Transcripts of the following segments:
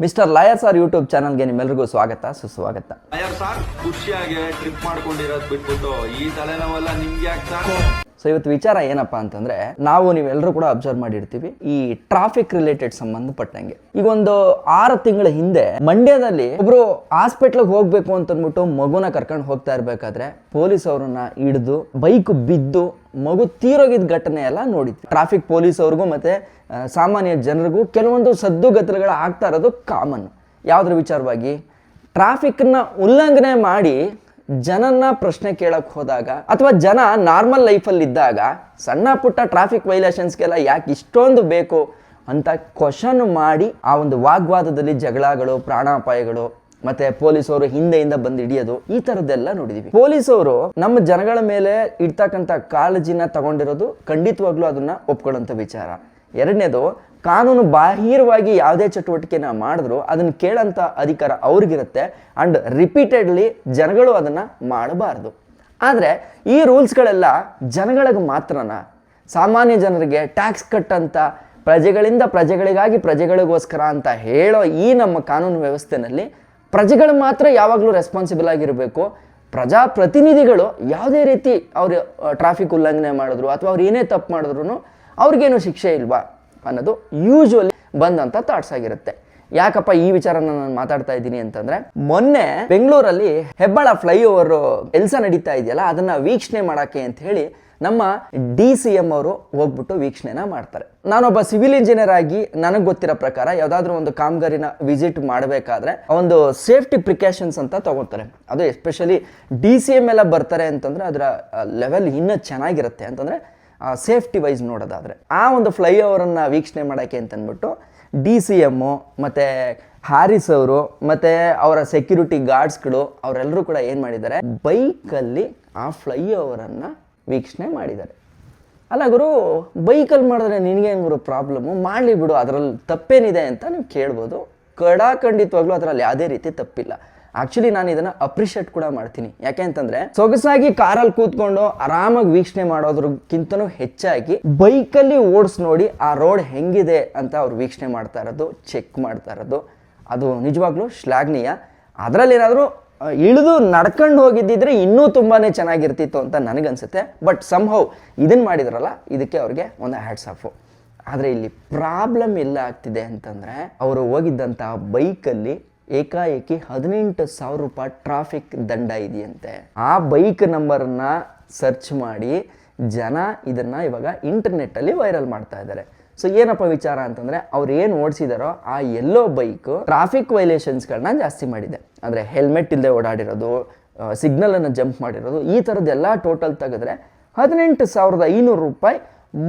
Mister lawyer sir YouTube ಚಾನಲ್ಗೆ ನಿಮ್ಮೆಲ್ಲರಿಗೂ ಸ್ವಾಗತ, ಸುಸ್ವಾಗತ. ಲಾಯರ್ ಸರ್, ಖುಷಿಯಾಗಿ ಟ್ರಿಪ್ ಮಾಡ್ಕೊಂಡಿರೋದು ಬಿಟ್ಬಿಟ್ಟು ಈ ತಲೆನೋವೆಲ್ಲ ನಿಮ್ಗೆ ಯಾಕೆ ಸೊ ಇವತ್ತು ವಿಚಾರ ಏನಪ್ಪ ಅಂತಂದ್ರೆ, ನಾವು ನೀವೆಲ್ಲರೂ ಕೂಡ ಅಬ್ಸರ್ವ್ ಮಾಡಿರ್ತೀವಿ ಈ ಟ್ರಾಫಿಕ್ ರಿಲೇಟೆಡ್ ಸಂಬಂಧಪಟ್ಟಂಗೆ. ಈಗ ಒಂದು ಆರು ತಿಂಗಳ ಹಿಂದೆ ಮಂಡ್ಯದಲ್ಲಿ ಒಬ್ರು ಹಾಸ್ಪಿಟ್ಲಿಗೆ ಹೋಗ್ಬೇಕು ಅಂತ ಅಂದ್ಬಿಟ್ಟು ಮಗುನ ಕರ್ಕೊಂಡು ಹೋಗ್ತಾ ಇರ್ಬೇಕಾದ್ರೆ ಪೊಲೀಸ್ ಅವ್ರನ್ನ ಹಿಡಿದು ಬೈಕ್ ಬಿದ್ದು, ಮಗು ತೀರೋಗಿದ್ದ ಘಟನೆ ಎಲ್ಲ ನೋಡಿದ್ವಿ. ಟ್ರಾಫಿಕ್ ಪೊಲೀಸ್ ಅವ್ರಿಗೂ ಮತ್ತೆ ಸಾಮಾನ್ಯ ಜನರಿಗೂ ಕೆಲವೊಂದು ಸದ್ದುಗತ್ತಲೆಗಳು ಆಗ್ತಾ ಇರೋದು ಕಾಮನ್ ಯಾವುದ್ರ ವಿಚಾರವಾಗಿ? ಟ್ರಾಫಿಕ್ನ ಉಲ್ಲಂಘನೆ ಮಾಡಿ ಜನನ ಪ್ರಶ್ನೆ ಕೇಳಕ್ ಹೋದಾಗ ಅಥವಾ ಜನ ನಾರ್ಮಲ್ ಲೈಫಲ್ಲಿ ಇದ್ದಾಗ ಸಣ್ಣ ಪುಟ್ಟ ಟ್ರಾಫಿಕ್ ವೈಲೇಷನ್ಸ್ಗೆಲ್ಲ ಯಾಕೆ ಇಷ್ಟೊಂದು ಬೇಕು ಅಂತ ಕ್ವಶನ್ ಮಾಡಿ ಆ ಒಂದು ವಾಗ್ವಾದದಲ್ಲಿ ಜಗಳಗಳು, ಪ್ರಾಣಾಪಾಯಗಳು, ಮತ್ತೆ ಪೊಲೀಸವರು ಹಿಂದೆಯಿಂದ ಬಂದು ಹಿಡಿಯೋದು ಈ ತರದ್ದೆಲ್ಲ ನೋಡಿದೀವಿ. ಪೊಲೀಸವರು ನಮ್ಮ ಜನಗಳ ಮೇಲೆ ಇಡ್ತಕ್ಕಂಥ ಕಾಳಜಿನ ತಗೊಂಡಿರೋದು ಖಂಡಿತವಾಗ್ಲೂ ಅದನ್ನ ಒಪ್ಕೊಳ್ಳೋಂಥ ವಿಚಾರ. ಎರಡನೇದು, ಕಾನೂನು ಬಾಹಿರವಾಗಿ ಯಾವುದೇ ಚಟುವಟಿಕೆನ ಮಾಡಿದ್ರು, ಅದನ್ನು ಕೇಳೋಂಥ ಅಧಿಕಾರ ಅವ್ರಿಗಿರುತ್ತೆ ಆ್ಯಂಡ್ ರಿಪೀಟೆಡ್ಲಿ ಜನಗಳು ಅದನ್ನು ಮಾಡಬಾರ್ದು. ಆದರೆ, ಈ ರೂಲ್ಸ್ಗಳೆಲ್ಲ ಜನಗಳಿಗೆ ಮಾತ್ರನ? ಸಾಮಾನ್ಯ ಜನರಿಗೆ ಟ್ಯಾಕ್ಸ್ ಕಟ್ಟಂತ, ಪ್ರಜೆಗಳಿಂದ ಪ್ರಜೆಗಳಿಗಾಗಿ ಪ್ರಜೆಗಳಿಗೋಸ್ಕರ ಅಂತ ಹೇಳೋ ಈ ನಮ್ಮ ಕಾನೂನು ವ್ಯವಸ್ಥೆನಲ್ಲಿ ಪ್ರಜೆಗಳು ಮಾತ್ರ ಯಾವಾಗಲೂ ರೆಸ್ಪಾನ್ಸಿಬಲ್ ಆಗಿರಬೇಕು. ಪ್ರಜಾಪ್ರತಿನಿಧಿಗಳು ಯಾವುದೇ ರೀತಿ ಅವರು ಟ್ರಾಫಿಕ್ ಉಲ್ಲಂಘನೆ ಮಾಡಿದ್ರು, ಅಥವಾ ಅವ್ರು ಏನೇ ತಪ್ಪು ಮಾಡಿದ್ರು ಅವ್ರಿಗೇನು ಶಿಕ್ಷೆ ಇಲ್ವಾ ಅನ್ನೋದು ಯೂಶ್ವಲಿ ಬಂದಂಥ ಥಾಟ್ಸ್ ಆಗಿರುತ್ತೆ. ಯಾಕಪ್ಪ ಈ ವಿಚಾರನ ನಾನು ಮಾತಾಡ್ತಾ ಇದ್ದೀನಿ ಅಂತಂದ್ರೆ, ಮೊನ್ನೆ ಬೆಂಗಳೂರಲ್ಲಿ ಹೆಬ್ಬಾಳ ಫ್ಲೈಓವರ್ ಕೆಲಸ ನಡೀತಾ ಇದೆಯಲ್ಲ, ಅದನ್ನ ವೀಕ್ಷಣೆ ಮಾಡಕ್ಕೆ ಅಂತ ಹೇಳಿ ನಮ್ಮ ಡಿ ಸಿ ಎಂ ಅವರು ಹೋಗ್ಬಿಟ್ಟು ವೀಕ್ಷಣೆನ ಮಾಡ್ತಾರೆ. ನಾನೊಬ್ಬ ಸಿವಿಲ್ ಇಂಜಿನಿಯರ್ ಆಗಿ ನನಗೆ ಗೊತ್ತಿರೋ ಪ್ರಕಾರ ಯಾವುದಾದ್ರೂ ಒಂದು ಕಾಮಗಾರಿನ ವಿಸಿಟ್ ಮಾಡಬೇಕಾದ್ರೆ ಒಂದು ಸೇಫ್ಟಿ ಪ್ರಿಕಾಷನ್ಸ್ ಅಂತ ತಗೋತಾರೆ ಅದು ಎಸ್ಪೆಷಲಿ ಡಿ ಸಿ ಎಂ ಎಲ್ಲ ಬರ್ತಾರೆ ಅಂತಂದ್ರೆ ಅದರ ಲೆವೆಲ್ ಇನ್ನೂ ಚೆನ್ನಾಗಿರುತ್ತೆ. ಅಂತಂದ್ರೆ ಸೇಫ್ಟಿ ವೈಸ್ ನೋಡೋದಾದರೆ. ಆ ಒಂದು ಫ್ಲೈಓವರನ್ನು ವೀಕ್ಷಣೆ ಮಾಡೋಕ್ಕೆ ಅಂತಂದ್ಬಿಟ್ಟು ಡಿ ಸಿ ಎಮ್ಮು ಮತ್ತು ಹಾರಿಸ್ ಅವರು, ಮತ್ತು ಅವರ ಸೆಕ್ಯೂರಿಟಿ ಗಾರ್ಡ್ಸ್ಗಳು ಅವರೆಲ್ಲರೂ ಕೂಡ ಏನು ಮಾಡಿದ್ದಾರೆ? ಬೈಕಲ್ಲಿ ಆ ಫ್ಲೈಓವರನ್ನು ವೀಕ್ಷಣೆ ಮಾಡಿದ್ದಾರೆ. ಅಲ್ಲ ಗುರು ಬೈಕಲ್ಲಿ ಮಾಡಿದ್ರೆ ನಿನಗೇನು ಗುರು ಪ್ರಾಬ್ಲಮ್ಮು ಮಾಡಲಿ ಬಿಡು, ಅದರಲ್ಲಿ ತಪ್ಪೇನಿದೆ ಅಂತ ನೀವು ಕೇಳ್ಬೋದು. ಕಡಾಖಂಡಿತವಾಗ್ಲೂ ಅದರಲ್ಲಿ ಯಾವುದೇ ರೀತಿ ತಪ್ಪಿಲ್ಲ. ಆಕ್ಚುಲಿ ನಾನು ಇದನ್ನ ಅಪ್ರಿಷಿಯೇಟ್ ಕೂಡ ಮಾಡ್ತೀನಿ. ಯಾಕೆ ಅಂತಂದ್ರೆ, ಸೊಗಸಾಗಿ ಕಾರಲ್ಲಿ ಕೂತ್ಕೊಂಡು ಆರಾಮಾಗಿ ವೀಕ್ಷಣೆ ಮಾಡೋದ್ರಕ್ಕಿಂತನೂ ಹೆಚ್ಚಾಗಿ ಬೈಕಲ್ಲಿ ಓಡಿಸ್ ನೋಡಿ ಆ ರೋಡ್ ಹೆಂಗಿದೆ ಅಂತ ಅವ್ರು ವೀಕ್ಷಣೆ ಮಾಡ್ತಾ ಇರೋದು ಚೆಕ್ ಮಾಡ್ತಾ ಇರೋದು. ಅದು ನಿಜವಾಗ್ಲೂ ಶ್ಲಾಘನೀಯ. ಅದರಲ್ಲಿ ಏನಾದರೂ ಇಳಿದು ನಡ್ಕೊಂಡು ಹೋಗಿದ್ದಿದ್ರೆ ಇನ್ನೂ ತುಂಬಾ ಚೆನ್ನಾಗಿರ್ತಿತ್ತು ಅಂತ ನನಗನ್ಸುತ್ತೆ. ಬಟ್ ಸಂಹವ್ ಇದನ್ನು ಮಾಡಿದ್ರಲ್ಲ, ಇದಕ್ಕೆ ಅವ್ರಿಗೆ ಒಂದು ಹ್ಯಾಟ್ಸ್ ಆಫು ಆದರೆ ಇಲ್ಲಿ ಪ್ರಾಬ್ಲಮ್ ಎಲ್ಲ ಆಗ್ತಿದೆ ಅಂತಂದರೆ, ಅವರು ಹೋಗಿದ್ದಂಥ ಬೈಕಲ್ಲಿ ಏಕಾಏಕಿ ಹದಿನೆಂಟು ಸಾವಿರ ರೂಪಾಯಿ ಟ್ರಾಫಿಕ್ ದಂಡ ಇದೆಯಂತೆ. ಆ ಬೈಕ್ ನಂಬರನ್ನ ಸರ್ಚ್ ಮಾಡಿ ಜನ ಇದನ್ನು ಇವಾಗ ಇಂಟರ್ನೆಟ್ಟಲ್ಲಿ ವೈರಲ್ ಮಾಡ್ತಾ ಇದ್ದಾರೆ. ಸೊ ಏನಪ್ಪ ವಿಚಾರ ಅಂತಂದರೆ ಅವ್ರು ಏನು ಓಡಿಸಿದಾರೋ ಆ ಎಲ್ಲೋ ಬೈಕ್ ಟ್ರಾಫಿಕ್ ವೈಲೇಷನ್ಸ್ಗಳನ್ನ ಜಾಸ್ತಿ ಮಾಡಿದೆ. ಅಂದರೆ ಹೆಲ್ಮೆಟ್ ಇಲ್ಲದೆ ಓಡಾಡಿರೋದು ಸಿಗ್ನಲನ್ನು ಜಂಪ್ ಮಾಡಿರೋದು, ಈ ಥರದ್ದೆಲ್ಲ ಟೋಟಲ್ ತೆಗೆದ್ರೆ ಹದಿನೆಂಟು ಸಾವಿರದ ಐನೂರು ರೂಪಾಯಿ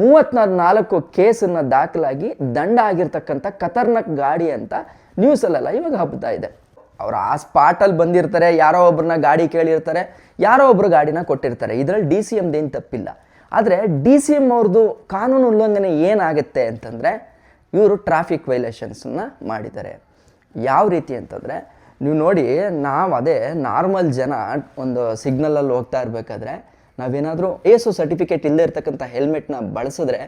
ಮೂವತ್ನಾಲ್ಕು ನಾಲ್ಕು ಕೇಸನ್ನು ದಾಖಲಾಗಿ ದಂಡ ಆಗಿರ್ತಕ್ಕಂಥ ಖತರ್ನಾಕ್ ಗಾಡಿ ಅಂತ ನ್ಯೂಸಲ್ಲೆಲ್ಲ ಇವಾಗ ಹಬ್ಬತಾ ಇದೆ. ಅವ್ರು ಆ ಸ್ಪಾಟಲ್ಲಿ ಬಂದಿರ್ತಾರೆ, ಯಾರೋ ಒಬ್ಬರನ್ನ ಗಾಡಿ ಕೇಳಿರ್ತಾರೆ, ಯಾರೋ ಒಬ್ಬರು ಗಾಡಿನ ಕೊಟ್ಟಿರ್ತಾರೆ. ಇದರಲ್ಲಿ ಡಿ ಸಿ ಎಮ್ದೇನು ತಪ್ಪಿಲ್ಲ. ಆದರೆ ಡಿ ಸಿ ಎಂ ಅವ್ರದ್ದು ಕಾನೂನು ಉಲ್ಲಂಘನೆ ಏನಾಗುತ್ತೆ ಅಂತಂದರೆ, ಇವರು ಟ್ರಾಫಿಕ್ ವೈಲೇಷನ್ಸನ್ನ ಮಾಡಿದ್ದಾರೆ. ಯಾವ ರೀತಿ ಅಂತಂದರೆ, ನೀವು ನೋಡಿ, ನಾವು ಅದೇ ನಾರ್ಮಲ್ ಜನ ಒಂದು ಸಿಗ್ನಲಲ್ಲಿ ಹೋಗ್ತಾ ಇರಬೇಕಾದ್ರೆ, ನಾವೇನಾದರೂ ಏಸು ಸರ್ಟಿಫಿಕೇಟ್ ಇಲ್ಲದೆ ಇರ್ತಕ್ಕಂಥ ಹೆಲ್ಮೆಟ್ನ ಬಳಸಿದ್ರೆ,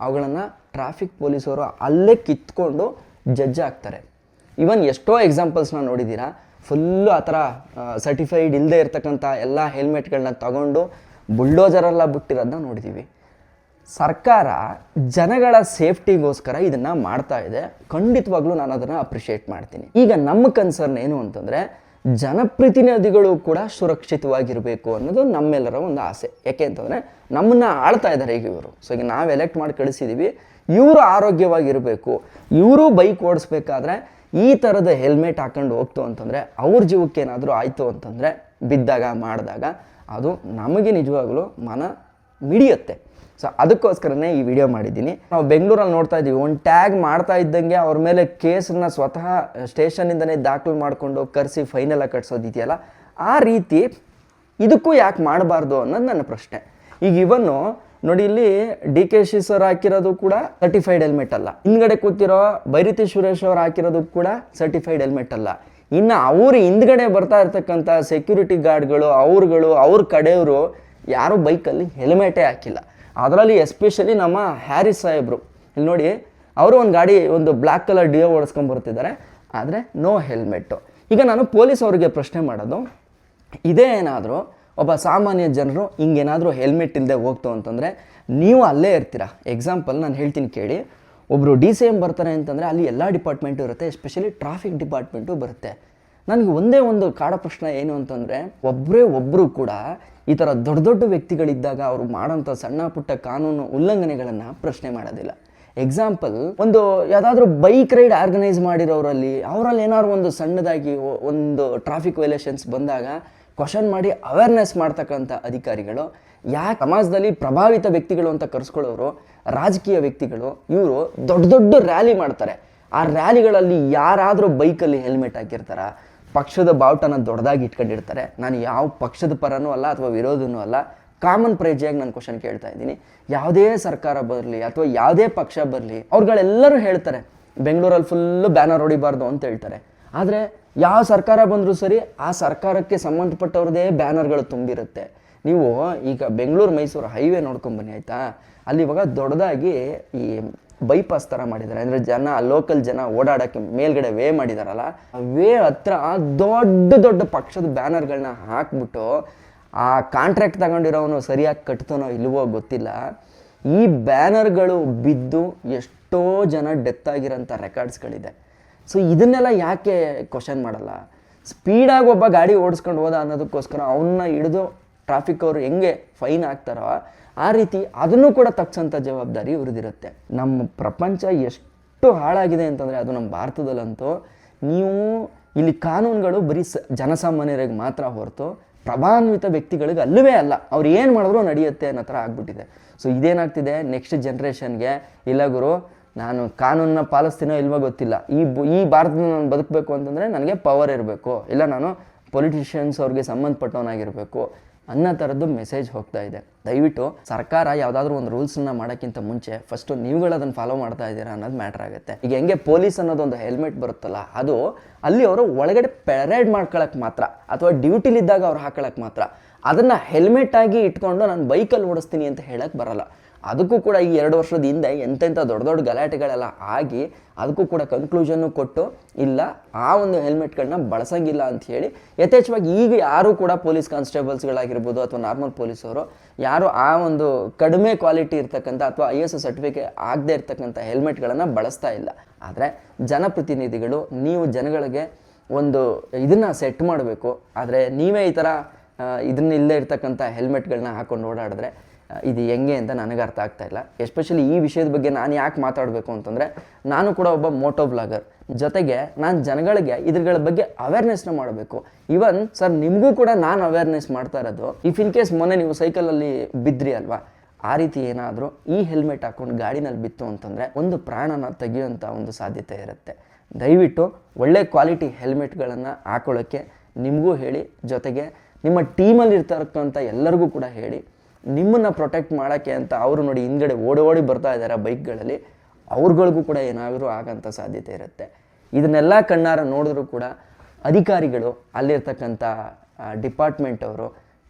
ಅವುಗಳನ್ನು ಟ್ರಾಫಿಕ್ ಪೊಲೀಸರು ಅಲ್ಲೇ ಕಿತ್ಕೊಂಡು ಜಡ್ಜ್ ಆಗ್ತಾರೆ. ಇವನ್ ಎಷ್ಟೋ ಎಕ್ಸಾಂಪಲ್ಸ್ನ ನೋಡಿದ್ದೀರಾ? ಫುಲ್ಲು ಆ ಥರ ಸರ್ಟಿಫೈಡ್ ಇಲ್ಲದೆ ಇರತಕ್ಕಂಥ ಎಲ್ಲ ಹೆಲ್ಮೆಟ್ಗಳನ್ನ ತಗೊಂಡು ಬುಲ್ಡೋಜರೆಲ್ಲ ಬಿಟ್ಟಿರೋದನ್ನ ನೋಡಿದ್ದೀವಿ ಸರ್ಕಾರ ಜನಗಳ ಸೇಫ್ಟಿಗೋಸ್ಕರ ಇದನ್ನು ಮಾಡ್ತಾ ಇದೆ. ಖಂಡಿತವಾಗ್ಲೂ ನಾನು ಅದನ್ನು ಅಪ್ರಿಷಿಯೇಟ್ ಮಾಡ್ತೀನಿ. ಈಗ ನಮ್ಮ ಕನ್ಸರ್ನ್ ಏನು ಅಂತಂದರೆ, ಜನಪ್ರತಿನಿಧಿಗಳು ಕೂಡ ಸುರಕ್ಷಿತವಾಗಿರಬೇಕು ಅನ್ನೋದು ನಮ್ಮೆಲ್ಲರ ಒಂದು ಆಸೆ. ಯಾಕೆ ಅಂತಂದರೆ, ನಮ್ಮನ್ನ ಆಳ್ತಾ ಇದ್ದಾರೆ ಈಗ ಇವರು. ಸೊ ಈಗ ನಾವು ಎಲೆಕ್ಟ್ ಮಾಡಿ ಕಳಿಸಿದ್ದೀವಿ ಇವರು ಆರೋಗ್ಯವಾಗಿರಬೇಕು. ಇವರು ಬೈಕ್ ಓಡಿಸ್ಬೇಕಾದ್ರೆ ಈ ಥರದ ಹೆಲ್ಮೆಟ್ ಹಾಕೊಂಡು ಹೋಗ್ತು ಅಂತಂದರೆ ಅವ್ರ ಜೀವಕ್ಕೆ ಏನಾದರೂ ಆಯಿತು ಅಂತಂದರೆ ಬಿದ್ದಾಗ, ಮಾಡಿದಾಗ ಅದು ನಮಗೆ ನಿಜವಾಗ್ಲೂ ಮನ ಮಿಡಿಯುತ್ತೆ. ಸೊ ಅದಕ್ಕೋಸ್ಕರನೇ ಈ ವಿಡಿಯೋ ಮಾಡಿದ್ದೀನಿ. ನಾವು ಬೆಂಗಳೂರಲ್ಲಿ ನೋಡ್ತಾ ಇದ್ದೀವಿ. ಒಂದು ಟ್ಯಾಗ್ ಮಾಡ್ತಾ ಇದ್ದಂಗೆ ಅವ್ರ ಮೇಲೆ ಕೇಸನ್ನ ಸ್ವತಃ ಸ್ಟೇಷನಿಂದನೇ ದಾಖಲು ಮಾಡಿಕೊಂಡು ಕರೆಸಿ ಫೈನೆಲ್ಲ ಕಟ್ಸೋದಿದೆಯಲ್ಲ, ಆ ರೀತಿ ಇದಕ್ಕೂ ಯಾಕೆ ಮಾಡಬಾರ್ದು ಅನ್ನೋದು ನನ್ನ ಪ್ರಶ್ನೆ. ಈಗ ಇವನ್ನು ನೋಡಿ ಇಲ್ಲಿ ಡಿ ಕೆ ಶಿ ಸರ್ ಹಾಕಿರೋದು ಕೂಡ ಸರ್ಟಿಫೈಡ್ ಹೆಲ್ಮೆಟ್ ಅಲ್ಲ. ಹಿಂದ್ಗಡೆ ಕೂತಿರೋ ಬೈರತಿ ಸುರೇಶ್ ಅವ್ರು ಹಾಕಿರೋದು ಕೂಡ ಸರ್ಟಿಫೈಡ್ ಹೆಲ್ಮೆಟ್ ಅಲ್ಲ. ಇನ್ನು ಅವ್ರ ಹಿಂದ್ಗಡೆ ಬರ್ತಾ ಇರ್ತಕ್ಕಂಥ ಸೆಕ್ಯೂರಿಟಿ ಗಾರ್ಡ್ಗಳು ಅವ್ರುಗಳು, ಅವ್ರ ಕಡೆಯವರು ಯಾರೂ ಬೈಕಲ್ಲಿ ಹೆಲ್ಮೆಟೇ ಹಾಕಿಲ್ಲ. ಅದರಲ್ಲಿ ಎಸ್ಪೆಷಲಿ ನಮ್ಮ ಹ್ಯಾರಿಸ್ ಸಾಹೇಬ್ರು. ಇಲ್ಲಿ ನೋಡಿ, ಅವರು ಒಂದು ಗಾಡಿ, ಒಂದು ಬ್ಲ್ಯಾಕ್ ಕಲರ್ ಡಿಯೋ ಓಡಿಸ್ಕೊಂಡು ಬರ್ತಿದ್ದಾರೆ, ಆದರೆ ನೋ ಹೆಲ್ಮೆಟ್ಟು ಈಗ ನಾನು ಪೊಲೀಸ್ ಅವರಿಗೆ ಪ್ರಶ್ನೆ ಮಾಡೋದು, ಇದೇ ಏನಾದರೂ ಒಬ್ಬ ಸಾಮಾನ್ಯ ಜನರು ಹಿಂಗೇನಾದರೂ ಹೆಲ್ಮೆಟ್ ಇಲ್ಲದೆ ಹೋಗ್ತು ಅಂತಂದರೆ ನೀವು ಅಲ್ಲೇ ಇರ್ತೀರಾ? ಎಕ್ಸಾಂಪಲ್ ನಾನು ಹೇಳ್ತೀನಿ ಕೇಳಿ. ಒಬ್ಬರು ಡಿ ಸಿ ಎಂ ಬರ್ತಾರೆ ಅಂತಂದರೆ ಅಲ್ಲಿ ಎಲ್ಲ ಡಿಪಾರ್ಟ್ಮೆಂಟು ಇರುತ್ತೆ ಎಸ್ಪೆಷಲಿ ಟ್ರಾಫಿಕ್ ಡಿಪಾರ್ಟ್ಮೆಂಟು ಬರುತ್ತೆ. ನನಗೆ ಒಂದೇ ಒಂದು ಕಾಡ ಪ್ರಶ್ನೆ ಏನು ಅಂತಂದರೆ ಒಬ್ಬರೇ ಒಬ್ಬರು ಕೂಡ ಈ ಥರ ದೊಡ್ಡ ದೊಡ್ಡ ವ್ಯಕ್ತಿಗಳಿದ್ದಾಗ ಅವರು ಮಾಡೋಂಥ ಸಣ್ಣ ಪುಟ್ಟ ಕಾನೂನು ಉಲ್ಲಂಘನೆಗಳನ್ನು ಪ್ರಶ್ನೆ ಮಾಡೋದಿಲ್ಲ. ಎಕ್ಸಾಂಪಲ್ ಒಂದು ಯಾವುದಾದ್ರೂ ಬೈಕ್ ರೈಡ್ ಆರ್ಗನೈಸ್ ಮಾಡಿರೋರಲ್ಲಿ ಅವರಲ್ಲಿ ಏನಾದ್ರು ಒಂದು ಸಣ್ಣದಾಗಿ ಒಂದು ಟ್ರಾಫಿಕ್ ವೈಲೇಷನ್ಸ್ ಬಂದಾಗ ಕ್ವಶನ್ ಮಾಡಿ ಅವೇರ್ನೆಸ್ ಮಾಡ್ತಕ್ಕಂಥ ಅಧಿಕಾರಿಗಳು, ಯಾಕೆ ಸಮಾಜದಲ್ಲಿ ಪ್ರಭಾವಿತ ವ್ಯಕ್ತಿಗಳು ಅಂತ ಕರೆಸ್ಕೊಳ್ಳೋರು, ರಾಜಕೀಯ ವ್ಯಕ್ತಿಗಳು, ಇವರು ದೊಡ್ಡ ದೊಡ್ಡ ರ್ಯಾಲಿ ಮಾಡ್ತಾರೆ. ಆ ರ್ಯಾಲಿಗಳಲ್ಲಿ ಯಾರಾದರೂ ಬೈಕಲ್ಲಿ ಹೆಲ್ಮೆಟ್ ಹಾಕಿರ್ತಾರ, ಪಕ್ಷದ ಬಾವುಟನ ದೊಡ್ಡದಾಗಿ ಇಟ್ಕೊಂಡಿರ್ತಾರೆ. ನಾನು ಯಾವ ಪಕ್ಷದ ಪರನೂ ಅಲ್ಲ ಅಥವಾ ವಿರೋಧನೂ ಅಲ್ಲ ಕಾಮನ್ ಪ್ರಜೆಯಾಗಿ ನಾನು ಕ್ವಶನ್ ಕೇಳ್ತಾ ಇದ್ದೀನಿ. ಯಾವುದೇ ಸರ್ಕಾರ ಬರಲಿ ಅಥವಾ ಯಾವುದೇ ಪಕ್ಷ ಬರಲಿ, ಅವ್ರುಗಳೆಲ್ಲರೂ ಹೇಳ್ತಾರೆ ಬೆಂಗಳೂರಲ್ಲಿ ಫುಲ್ಲು ಬ್ಯಾನರ್ ಹೊಡಿಬಾರ್ದು ಅಂತ ಹೇಳ್ತಾರೆ. ಆದರೆ ಯಾವ ಸರ್ಕಾರ ಬಂದರೂ ಸರಿ, ಆ ಸರ್ಕಾರಕ್ಕೆ ಸಂಬಂಧಪಟ್ಟವ್ರದ್ದೇ ಬ್ಯಾನರ್ಗಳು ತುಂಬಿರುತ್ತೆ. ನೀವು ಈಗ ಬೆಂಗಳೂರು ಮೈಸೂರು ಹೈವೇ ನೋಡ್ಕೊಂಬನ್ನಿ ಆಯಿತಾ? ಅಲ್ಲಿ ಇವಾಗ ದೊಡ್ಡದಾಗಿ ಈ ಬೈಪಾಸ್ ಥರ ಮಾಡಿದ್ದಾರೆ. ಅಂದರೆ ಜನ, ಲೋಕಲ್ ಜನ ಓಡಾಡೋಕ್ಕೆ ಮೇಲ್ಗಡೆ ವೇ ಮಾಡಿದಾರಲ್ಲ ವೇ ಹತ್ರ ದೊಡ್ಡ ದೊಡ್ಡ ಪಕ್ಷದ ಬ್ಯಾನರ್ಗಳನ್ನ ಹಾಕ್ಬಿಟ್ಟು ಆ ಕಾಂಟ್ರಾಕ್ಟ್ ತಗೊಂಡಿರೋನು ಸರಿಯಾಗಿ ಕಟ್ತಾನೋ ಇಲ್ವೋ ಗೊತ್ತಿಲ್ಲ. ಈ ಬ್ಯಾನರ್ಗಳು ಬಿದ್ದು ಎಷ್ಟೋ ಜನ ಡೆತ್ ಆಗಿರೋಂಥ ರೆಕಾರ್ಡ್ಸ್ಗಳಿದೆ ಸೊ ಇದನ್ನೆಲ್ಲ ಯಾಕೆ ಕ್ವಶನ್ ಮಾಡಲ್ಲ? ಸ್ಪೀಡಾಗಿ ಒಬ್ಬ ಗಾಡಿ ಓಡಿಸ್ಕೊಂಡು ಹೋದ ಅನ್ನೋದಕ್ಕೋಸ್ಕರ ಅವನ್ನ ಹಿಡಿದು ಟ್ರಾಫಿಕ್ ಅವರು ಹೆಂಗೆ ಫೈನ್ ಆಗ್ತಾರೋ ಆ ರೀತಿ ಅದನ್ನು ಕೂಡ ತಗ್ಸೋಂಥ ಜವಾಬ್ದಾರಿ ಇವ್ರದ್ದಿರುತ್ತೆ. ನಮ್ಮ ಪ್ರಪಂಚ ಎಷ್ಟು ಹಾಳಾಗಿದೆ ಅಂತಂದರೆ ಅದು ನಮ್ಮ ಭಾರತದಲ್ಲಂತೂ ನೀವು ಇಲ್ಲಿ ಕಾನೂನುಗಳು ಬರೀ ಸ ಜನಸಾಮಾನ್ಯರಿಗೆ ಮಾತ್ರ ಹೊರತು ಪ್ರಭಾನ್ವಿತ ವ್ಯಕ್ತಿಗಳಿಗೆ ಅಲ್ಲವೇ ಅಲ್ಲ, ಅವ್ರು ಏನು ಮಾಡಿದ್ರು ನಡೆಯುತ್ತೆ ಅನ್ನೋ ಥರ ಆಗ್ಬಿಟ್ಟಿದೆ. ಸೊ ಇದೇನಾಗ್ತಿದೆ? ನೆಕ್ಸ್ಟ್ ಜನ್ರೇಷನ್ಗೆ ಇಲ್ಲ ಗುರು ನಾನು ಕಾನೂನನ್ನ ಪಾಲಿಸ್ತೀನೋ ಇಲ್ವೋ ಗೊತ್ತಿಲ್ಲ. ಈ ಈ ಭಾರತದಲ್ಲಿ ನಾನು ಬದುಕಬೇಕು ಅಂತಂದರೆ ನನಗೆ ಪವರ್ ಇರಬೇಕು. ಇಲ್ಲ ನಾನು ಪೊಲಿಟಿಷಿಯನ್ಸ್ ಅವ್ರಿಗೆ ಸಂಬಂಧಪಟ್ಟವನಾಗಿರಬೇಕು ಅನ್ನೋ ಥರದ್ದು ಮೆಸೇಜ್ ಹೋಗ್ತಾ ಇದೆ. ದಯವಿಟ್ಟು ಸರ್ಕಾರ ಯಾವುದಾದ್ರೂ ಒಂದು ರೂಲ್ಸನ್ನ ಮಾಡೋಕ್ಕಿಂತ ಮುಂಚೆ ಫಸ್ಟು ನೀವುಗಳು ಅದನ್ನು ಫಾಲೋ ಮಾಡ್ತಾ ಇದ್ದೀರಾ ಅನ್ನೋದು ಮ್ಯಾಟ್ರ್ ಆಗುತ್ತೆ. ಈಗ ಹೆಂಗೆ ಪೊಲೀಸ್ ಅನ್ನೋದೊಂದು ಹೆಲ್ಮೆಟ್ ಬರುತ್ತಲ್ಲ, ಅದು ಅಲ್ಲಿ ಅವರು ಒಳಗಡೆ ಪೆರೇಡ್ ಮಾಡ್ಕೊಳಕ್ಕೆ ಮಾತ್ರ, ಅಥವಾ ಡ್ಯೂಟಿಲಿದ್ದಾಗ ಅವ್ರು ಹಾಕೊಳಕ್ಕೆ ಮಾತ್ರ. ಅದನ್ನು ಹೆಲ್ಮೆಟ್ ಆಗಿ ಇಟ್ಕೊಂಡು ನಾನು ಬೈಕಲ್ಲಿ ಓಡಿಸ್ತೀನಿ ಅಂತ ಹೇಳಕ್ಕೆ ಬರಲ್ಲ. ಅದಕ್ಕೂ ಕೂಡ ಈ ಎರಡು ವರ್ಷದ ಹಿಂದೆ ಎಂತೆಂಥ ದೊಡ್ಡ ದೊಡ್ಡ ಗಲಾಟೆಗಳೆಲ್ಲ ಆಗಿ ಅದಕ್ಕೂ ಕೂಡ ಕನ್ಕ್ಲೂಷನ್ನು ಕೊಟ್ಟು, ಇಲ್ಲ, ಆ ಒಂದು ಹೆಲ್ಮೆಟ್ಗಳನ್ನ ಬಳಸಂಗಿಲ್ಲ ಅಂತ ಹೇಳಿ ಯಥೇಚ್ಛವಾಗಿ ಈಗ ಯಾರೂ ಕೂಡ ಪೊಲೀಸ್ ಕಾನ್ಸ್ಟೇಬಲ್ಸ್ಗಳಾಗಿರ್ಬೋದು ಅಥವಾ ನಾರ್ಮಲ್ ಪೊಲೀಸವರು ಯಾರು ಆ ಒಂದು ಕಡಿಮೆ ಕ್ವಾಲಿಟಿ ಇರ್ತಕ್ಕಂಥ ಅಥವಾ ಐ ಎಸ್ ಎಸ್ ಸರ್ಟಿಫಿಕೇಟ್ ಆಗದೆ ಇರ್ತಕ್ಕಂಥ ಹೆಲ್ಮೆಟ್ಗಳನ್ನು ಬಳಸ್ತಾ ಇಲ್ಲ. ಆದರೆ ಜನಪ್ರತಿನಿಧಿಗಳು, ನೀವು ಜನಗಳಿಗೆ ಒಂದು ಇದನ್ನು ಸೆಟ್ ಮಾಡಬೇಕು. ಆದರೆ ನೀವೇ ಈ ಥರ ಇದನ್ನಿಲ್ಲದೆ ಇರ್ತಕ್ಕಂಥ ಹೆಲ್ಮೆಟ್ಗಳನ್ನ ಹಾಕೊಂಡು ಓಡಾಡಿದ್ರೆ ಇದು ಹೆಂಗೆ ಅಂತ ನನಗೆ ಅರ್ಥ ಆಗ್ತಾ ಇಲ್ಲ. ಎಸ್ಪೆಷಲಿ ಈ ವಿಷಯದ ಬಗ್ಗೆ ನಾನು ಯಾಕೆ ಮಾತಾಡಬೇಕು ಅಂತಂದರೆ, ನಾನು ಕೂಡ ಒಬ್ಬ ಮೋಟೋ ಬ್ಲಾಗರ್ ಜೊತೆಗೆ ನಾನು ಜನಗಳಿಗೆ ಇದ್ರಗಳ ಬಗ್ಗೆ ಅವೇರ್ನೆಸ್ನ ಮಾಡಬೇಕು. ಇವನ್ ಸರ್ ನಿಮಗೂ ಕೂಡ ನಾನು ಅವೇರ್ನೆಸ್ ಮಾಡ್ತಾ ಇರೋದು. ಇಫ್ ಇನ್ ಕೇಸ್ ಮೊನ್ನೆ ನೀವು ಸೈಕಲಲ್ಲಿ ಬಿದ್ದ್ರಿ ಅಲ್ವಾ, ಆ ರೀತಿ ಏನಾದರೂ ಈ ಹೆಲ್ಮೆಟ್ ಹಾಕೊಂಡು ಗಾಡಿನಲ್ಲಿ ಬಿತ್ತು ಅಂತಂದರೆ ಒಂದು ಪ್ರಾಣನ ತೆಗೆಯುವಂಥ ಒಂದು ಸಾಧ್ಯತೆ ಇರುತ್ತೆ. ದಯವಿಟ್ಟು ಒಳ್ಳೆ ಕ್ವಾಲಿಟಿ ಹೆಲ್ಮೆಟ್ಗಳನ್ನು ಹಾಕೊಳ್ಳೋಕ್ಕೆ ನಿಮಗೂ ಹೇಳಿ, ಜೊತೆಗೆ ನಿಮ್ಮ ಟೀಮಲ್ಲಿ ಇರ್ತಕ್ಕಂಥ ಎಲ್ಲರಿಗೂ ಕೂಡ ಹೇಳಿ. ನಿಮ್ಮನ್ನು ಪ್ರೊಟೆಕ್ಟ್ ಮಾಡೋಕ್ಕೆ ಅಂತ ಅವರು ನೋಡಿ ಹಿಂದ್ಗಡೆ ಓಡಿ ಓಡಿ ಬರ್ತಾ ಇದ್ದಾರೆ ಬೈಕ್ಗಳಲ್ಲಿ, ಅವ್ರಗಳಿಗೂ ಕೂಡ ಏನಾದರೂ ಆಗೋಂಥ ಸಾಧ್ಯತೆ ಇರುತ್ತೆ. ಇದನ್ನೆಲ್ಲ ಕಣ್ಣಾರ ನೋಡಿದ್ರು ಕೂಡ ಅಧಿಕಾರಿಗಳು ಅಲ್ಲಿರ್ತಕ್ಕಂಥ ಡಿಪಾರ್ಟ್ಮೆಂಟ್ ಅವರು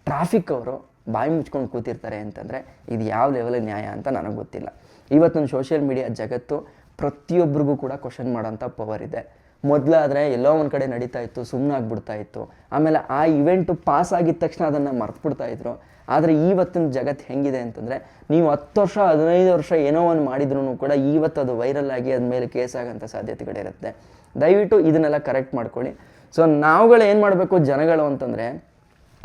ಟ್ರಾಫಿಕ್ ಅವರು ಬಾಯಿ ಮುಚ್ಕೊಂಡು ಕೂತಿರ್ತಾರೆ ಅಂತಂದರೆ ಇದು ಯಾವ ಲೆವೆಲ್ ನ್ಯಾಯ ಅಂತ ನನಗೆ ಗೊತ್ತಿಲ್ಲ. ಇವತ್ತಿನ ಸೋಷಿಯಲ್ ಮೀಡಿಯಾ ಜಗತ್ತು ಪ್ರತಿಯೊಬ್ಬರಿಗೂ ಕೂಡ ಕ್ವಶನ್ ಮಾಡೋಂಥ ಪವರ್ ಇದೆ. ಮೊದಲಾದರೆ ಎಲ್ಲೋ ಒಂದು ಕಡೆ ನಡೀತಾ ಇತ್ತು ಸುಮ್ಮನಾಗ್ಬಿಡ್ತಾ ಇತ್ತು. ಆಮೇಲೆ ಆ ಇವೆಂಟು ಪಾಸ್ ಆಗಿದ ತಕ್ಷಣ ಅದನ್ನು ಮರ್ತ್ಬಿಡ್ತಾ ಇದ್ರು. ಆದರೆ ಇವತ್ತಿನ ಜಗತ್ತು ಹೆಂಗಿದೆ ಅಂತಂದರೆ, ನೀವು ಹತ್ತು ವರ್ಷ, ಹದಿನೈದು ವರ್ಷ ಏನೋ ಒಂದು ಮಾಡಿದ್ರೂ ಕೂಡ ಇವತ್ತು ಅದು ವೈರಲ್ ಆಗಿ ಅದ ಮೇಲೆ ಕೇಸ್ ಆಗೋಂಥ ಸಾಧ್ಯತೆಗಳಿರುತ್ತೆ ದಯವಿಟ್ಟು ಇದನ್ನೆಲ್ಲ ಕರೆಕ್ಟ್ ಮಾಡ್ಕೊಳ್ಳಿ. ಸೊ ನಾವುಗಳು ಏನು ಮಾಡಬೇಕು ಜನಗಳು ಅಂತಂದರೆ,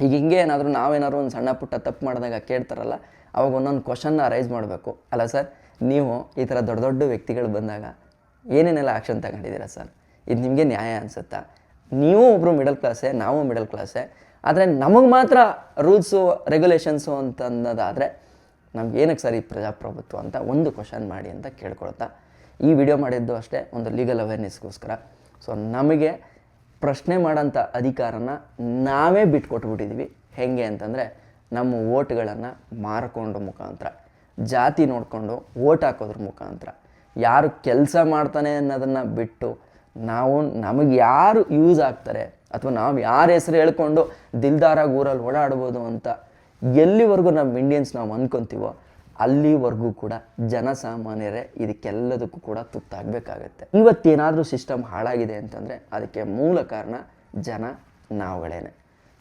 ಈಗ ಹಿಂಗೆ ಏನಾದರೂ ನಾವೇನಾದ್ರು ಒಂದು ಸಣ್ಣ ಪುಟ್ಟ ತಪ್ಪು ಮಾಡಿದಾಗ ಕೇಳ್ತಾರಲ್ಲ, ಅವಾಗ ಒಂದೊಂದು ಕ್ವಶನ್ನ ರೈಸ್ ಮಾಡಬೇಕು. ಅಲ್ಲ ಸರ್, ನೀವು ಈ ಥರ ದೊಡ್ಡ ದೊಡ್ಡ ವ್ಯಕ್ತಿಗಳು ಬಂದಾಗ ಏನೇನೆಲ್ಲ ಆ್ಯಕ್ಷನ್ ತಗೊಂಡಿದ್ದೀರಾ ಸರ್? ಇದು ನಿಮಗೆ ನ್ಯಾಯ ಅನಿಸುತ್ತಾ? ನೀವು ಒಬ್ಬರು ಮಿಡಲ್ ಕ್ಲಾಸೇ ನಾವು ಮಿಡಲ್ ಕ್ಲಾಸೇ ಆದರೆ ನಮಗೆ ಮಾತ್ರ ರೂಲ್ಸು ರೆಗ್ಯುಲೇಷನ್ಸು ಅಂತ ಅನ್ನೋದಾದರೆ ನಮ್ಗೆ ಏನಕ್ಕೆ ಸರಿ ಪ್ರಜಾಪ್ರಭುತ್ವ ಅಂತ ಒಂದು ಕ್ವಶನ್ ಮಾಡಿ ಅಂತ ಕೇಳ್ಕೊಳ್ತಾ? ಈ ವಿಡಿಯೋ ಮಾಡಿದ್ದು ಅಷ್ಟೇ, ಒಂದು ಲೀಗಲ್ ಅವೇರ್ನೆಸ್ಗೋಸ್ಕರ ಸೊ ನಮಗೆ ಪ್ರಶ್ನೆ ಮಾಡೋಂಥ ಅಧಿಕಾರನ ನಾವೇ ಬಿಟ್ಕೊಟ್ಬಿಟ್ಟಿದ್ದೀವಿ ಹೇಗೆ ಅಂತಂದರೆ ನಮ್ಮ ಓಟ್ಗಳನ್ನು ಮಾರ್ಕೊಂಡು ಮುಖಾಂತರ, ಜಾತಿ ನೋಡಿಕೊಂಡು ಓಟ್ ಹಾಕೋದ್ರ ಮುಖಾಂತರ. ಯಾರು ಕೆಲಸ ಮಾಡ್ತಾನೆ ಅನ್ನೋದನ್ನು ಬಿಟ್ಟು ನಾವು ನಮಗೆ ಯಾರು ಯೂಸ್ ಆಗ್ತಾರೆ ಅಥವಾ ನಾವು ಯಾರ ಹೆಸರು ಹೇಳ್ಕೊಂಡು ದಿಲ್ದಾರಾಗಿ ಊರಲ್ಲಿ ಓಡಾಡ್ಬೋದು ಅಂತ ಎಲ್ಲಿವರೆಗೂ ನಮ್ಮ ಇಂಡಿಯನ್ಸ್ ನಾವು ಅಂದ್ಕೊತೀವೋ ಅಲ್ಲಿವರೆಗೂ ಕೂಡ ಜನಸಾಮಾನ್ಯರೇ ಇದಕ್ಕೆಲ್ಲದಕ್ಕೂ ಕೂಡ ತುತ್ತಾಗಬೇಕಾಗತ್ತೆ. ಇವತ್ತೇನಾದರೂ ಸಿಸ್ಟಮ್ ಹಾಳಾಗಿದೆ ಅಂತಂದರೆ ಅದಕ್ಕೆ ಮೂಲ ಕಾರಣ ಜನ ನಾವುಗಳೇನೆ.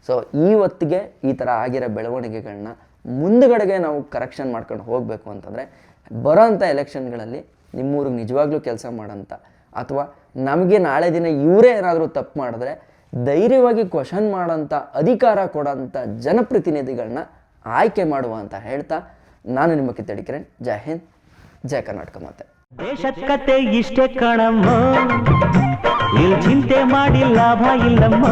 ಸೊ ಇವತ್ತಿಗೆ ಈ ಥರ ಆಗಿರೋ ಬೆಳವಣಿಗೆಗಳನ್ನ ಮುಂದುಗಡೆಗೆ ನಾವು ಕರೆಕ್ಷನ್ ಮಾಡ್ಕೊಂಡು ಹೋಗಬೇಕು ಅಂತಂದರೆ ಬರೋಂಥ ಎಲೆಕ್ಷನ್ಗಳಲ್ಲಿ ನಿಮ್ಮೂರಿಗೆ ನಿಜವಾಗ್ಲೂ ಕೆಲಸ ಮಾಡೋಂಥ ಅಥವಾ ನಮಗೆ ನಾಳೆ ದಿನ ಇವರೇ ಏನಾದರೂ ತಪ್ಪು ಮಾಡಿದ್ರೆ ಧೈರ್ಯವಾಗಿ ಕ್ವಶನ್ ಮಾಡೋಂಥ ಅಧಿಕಾರ ಕೊಡೋಂಥ ಜನಪ್ರತಿನಿಧಿಗಳನ್ನ ಆಯ್ಕೆ ಮಾಡುವ ಅಂತ ಹೇಳ್ತಾ ನಾನು ನಿಮ್ಮ ಕಿತ್ತಡಿ ಕಿರಣ್ ಜೈ ಹಿಂದ್ ಜಯ ಕರ್ನಾಟಕ ಮಾತೆ. ದೇಶದ ಕತೆ ಇಷ್ಟೇ ಕಣಮ್ಮ. ಇಲ್ಲಿ ಚಿಂತೆ ಮಾಡಿ ಲಾಭ ಇಲ್ಲಮ್ಮ.